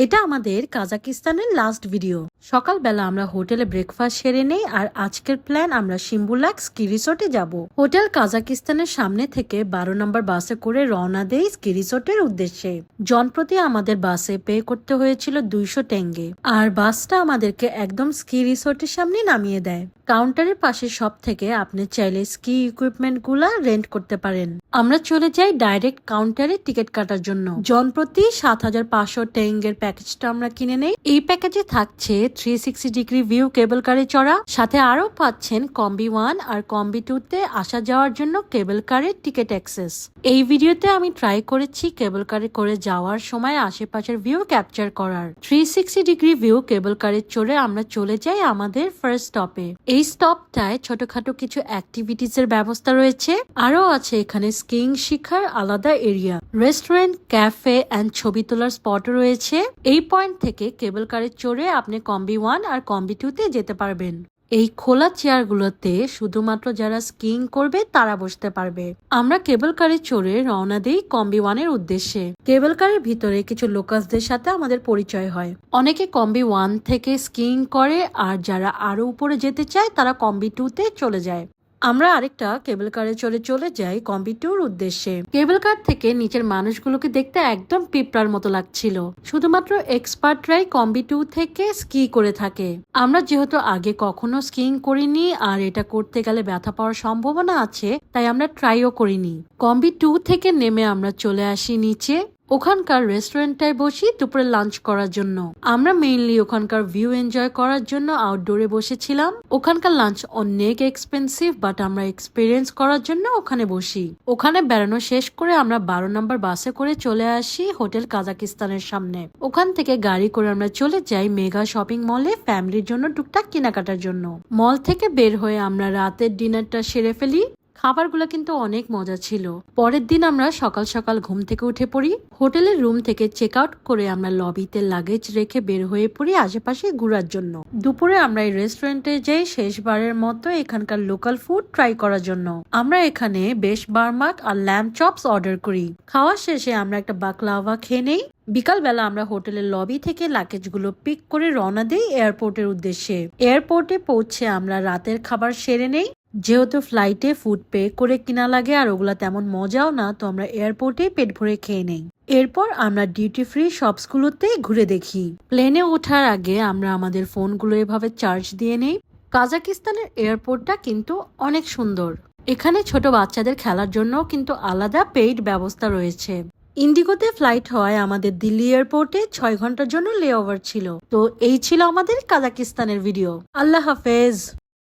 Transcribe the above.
এটা আমাদের কাজাকিস্তানের last video সকালবেলা আমরা হোটেলে ব্রেকফাস্ট সেরে নেই আর আজকের প্ল্যান আমরা সিম্বুলাক স্কি রিসোর্টে যাব। হোটেল কাজাকিস্তানের সামনে থেকে বারো নম্বর বাসে করে রওনা দেই স্কি রিসোর্টের উদ্দেশ্যে। জনপ্রতি আমাদের বাসে পে করতে হয়েছিল দুইশো টেঙ্গে। আর বাসটা আমাদেরকে একদম স্কি রিসোর্টের সামনে নামিয়ে দেয়। কাউন্টারের পাশে সব থেকে আপনি চাইলে স্কি ইকুইপমেন্টগুলা রেন্ট করতে পারেন। আমরা চলে যাই ডাইরেক্ট কাউন্টারে টিকিট কাটার জন্য। জনপ্রতি সাত হাজার পাঁচশো টেঙ্গের প্যাকেজটা আমরা কিনে নেই। এই প্যাকেজে থাকছে three sixty degree view cable কারে চড়া। সাথে আরও পাচ্ছেন কম্বি ওয়ান আর কম্বি টু তে আসা যাওয়ার জন্য কেবল কারের টিকিট অ্যাক্সেস এই ভিডিওতে আমি ট্রাই করেছি কেবল কারে করে যাওয়ার সময় আশেপাশের ভিউ ক্যাপচার করার। Three sixty degree view cable কারে চড়ে আমরা চলে যাই আমাদের ফার্স্ট স্টপে এই স্টপটায় ছোটখাটো কিছু অ্যাক্টিভিটিস এর ব্যবস্থা রয়েছে। আরও আছে এখানে স্কিং শিখার আলাদা এরিয়া রেস্টুরেন্ট ক্যাফে অ্যান্ড ছবি তোলার স্পট রয়েছে। এই পয়েন্ট থেকে কেবল কারে চড়ে আপনি কম্বি ওয়ান আর কম্বি টু তে যেতে পারবেন। এই খোলা চেয়ারগুলোতে শুধুমাত্র যারা স্কিং করবে, তারা বসতে পারবে। আমরা কেবল কারে চড়ে রওনা দিই কম্বি ওয়ানের উদ্দেশ্যে। কেবল কারের ভিতরে কিছু লোকাসদের সাথে আমাদের পরিচয় হয়। অনেকে কম্বি ওয়ান থেকে স্কিং করে, আর যারা আরও উপরে যেতে চায়, তারা কম্বি টু তে চলে যায়। আমরা আরেকটা কেবল কারে চড়ে চলে যাই কম্বি টুর উদ্দেশ্যে। কেবল কার থেকে নিচের মানুষগুলোকে দেখতে একদম পিঁপড়ার মতো লাগছিল। শুধুমাত্র এক্সপার্টরাই কম্বি টু থেকে স্কি করে থাকে। আমরা যেহেতু আগে কখনো স্কিং করিনি আর এটা করতে গেলে ব্যথা পাওয়ার সম্ভাবনা আছে, তাই আমরা ট্রাইও করিনি। কম্বি টু থেকে নেমে আমরা চলে আসি নিচে। ওখানকার রেস্টুরেন্টটায় বসি দুপুরে লাঞ্চ করার জন্য। আমরা মেইনলি ওখানকার ভিউ এনজয় করার জন্য আউটডোরে বসেছিলাম। ওখানকার লাঞ্চ অনেক এক্সপেন্সিভ বাট আমরা এক্সপিরিয়েন্স করার জন্য ওখানে বসি। ওখানে বেড়ানো শেষ করে আমরা বারো নম্বর বাসে করে চলে আসি হোটেল কাজাকিস্তানের সামনে। ওখান থেকে গাড়ি করে আমরা চলে যাই মেগা শপিং মলে ফ্যামিলির জন্য টুকটাক কেনাকাটার জন্য। মল থেকে বের হয়ে আমরা রাতের ডিনারটা সেরে ফেলি। খাবারগুলো কিন্তু অনেক মজা ছিল। পরের দিন আমরা সকাল সকাল ঘুম থেকে উঠে পড়ি। হোটেলের রুম থেকে চেক আউট করে আমরা লবিতে লাগেজ রেখে বের হয়ে পড়ি আশেপাশে ঘোরার জন্য। দুপুরে আমরা এই রেস্টুরেন্টে যাই শেষবারের মতো এখানকার লোকাল ফুড ট্রাই করার জন্য। আমরা এখানে বেশ বার্মাক আর ল্যাম্প চপস অর্ডার করি। খাওয়া শেষে আমরা একটা বাকলাভা খেয়ে নেই। বিকালবেলা আমরা হোটেলের লবি থেকে লাগেজগুলো পিক করে রওনা দিই এয়ারপোর্টের উদ্দেশ্যে। এয়ারপোর্টে পৌঁছে আমরা রাতের খাবার সেরে নেই। যেহেতু ফ্লাইটে ফুড পে করে কিনা লাগে আর ওগুলা তেমন মজাও না, তো আমরা এয়ারপোর্টে পেট ভরে খেয়ে নেই। এরপর আমরা ডিউটি ফ্রি শপসগুলোতে ঘুরে দেখি। প্লেনে ওঠার আগে আমরা আমাদের ফোনগুলো এভাবে চার্জ দিয়ে নেই। কাজাকিস্তানের এয়ারপোর্টটা কিন্তু অনেক সুন্দর। এখানে ছোট বাচ্চাদের খেলার জন্য কিন্তু আলাদা পেইড ব্যবস্থা রয়েছে। ইন্ডিগোতে ফ্লাইট হয় আমাদের দিল্লি এয়ারপোর্টে ছয় ঘণ্টার জন্য লে ছিল। তো এই ছিল আমাদের কাজাকিস্তানের ভিডিও আল্লাহ হাফেজ।